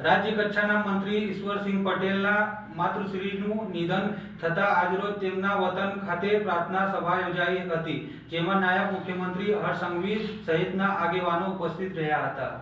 રાજ્ય કક્ષાના મંત્રી ઈશ્વરસિંહ પટેલના માતૃશ્રીનું નિધન થતા આજરોજ તેમના વતન ખાતે પ્રાર્થના સભા યોજાઈ હતી, જેમાં નાયબ મુખ્યમંત્રી હર્ષ સંઘવી સહિતના આગેવાનો ઉપસ્થિત રહ્યા હતા.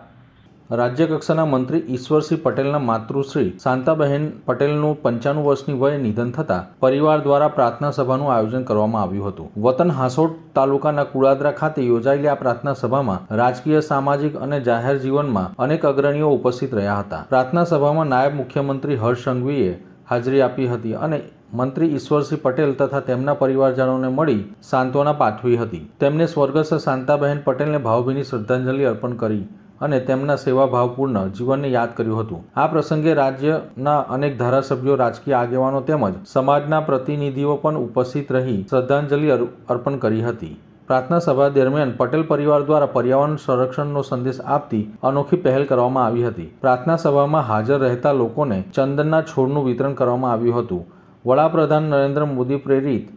રાજ્ય કક્ષાના મંત્રી ઈશ્વરસિંહ પટેલના માતૃશ્રી શાંતાબહેન પટેલનું પંચાણું વર્ષની વયે નિધન થતાં પરિવાર દ્વારા પ્રાર્થના સભાનું આયોજન કરવામાં આવ્યું હતું. વતન હાંસોટ તાલુકાના કુળાદરા ખાતે યોજાયેલી આ પ્રાર્થના સભામાં રાજકીય, સામાજિક અને જાહેર જીવનમાં અનેક અગ્રણીઓ ઉપસ્થિત રહ્યા હતા. પ્રાર્થના સભામાં નાયબ મુખ્યમંત્રી હર્ષ સંઘવીએ હાજરી આપી હતી અને મંત્રી ઈશ્વરસિંહ પટેલ તથા તેમના પરિવારજનોને મળી સાંત્વના પાઠવી હતી. તેમને સ્વર્ગસ્થ શાંતાબહેન પટેલને ભાવભીની શ્રદ્ધાંજલિ અર્પણ કરી અને તેમના સેવાભાવપૂર્ણ જીવનને યાદ કર્યું હતું. આ પ્રસંગે રાજ્યના અનેક ધારાસભ્યો, રાજકીય આગેવાનો તેમજ સમાજના પ્રતિનિધિઓ પણ ઉપસ્થિત રહી શ્રદ્ધાંજલિ અર્- અર્પણ કરી હતી. પ્રાર્થના સભા દરમિયાન પટેલ પરિવાર દ્વારા પર્યાવરણ સંરક્ષણનો સંદેશ આપતી અનોખી પહેલ કરવામાં આવી હતી. પ્રાર્થના સભામાં હાજર રહેતા લોકોને ચંદનના છોડનું વિતરણ કરવામાં આવ્યું હતું. વડાપ્રધાન નરેન્દ્ર મોદી પ્રેરિત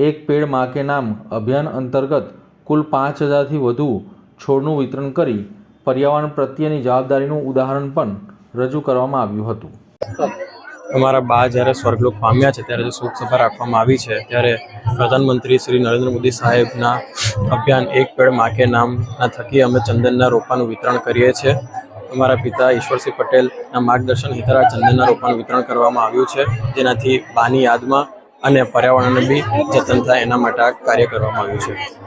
એક પેડમાં કે નામ અભિયાન અંતર્ગત કુલ પાંચ હજારથી વધુ છોડનું વિતરણ કરી પર્યાવરણ પ્રત્યેની જવાબદારીનું ઉદાહરણ પણ રજૂ કરવામાં આવ્યું હતું. અમારા બા જ્યારે સ્વર્ગલોક પામ્યા છે, ત્યારે જે શોક સભા રાખવામાં આવી છે, ત્યારે પ્રધાનમંત્રી શ્રી નરેન્દ્ર મોદી સાહેબના અભિયાન એક પેડ માકે નામના થકી અમે ચંદનના રોપાનું વિતરણ કરીએ છીએ. અમારા પિતા ઈશ્વરસિંહ પટેલના માર્ગદર્શન હેઠળ ચંદનના રોપાનું વિતરણ કરવામાં આવ્યું છે. જેનાથી બાની યાદમાં અને પર્યાવરણને બી જતન થાય એના માટે આ કાર્ય કરવામાં આવ્યું છે.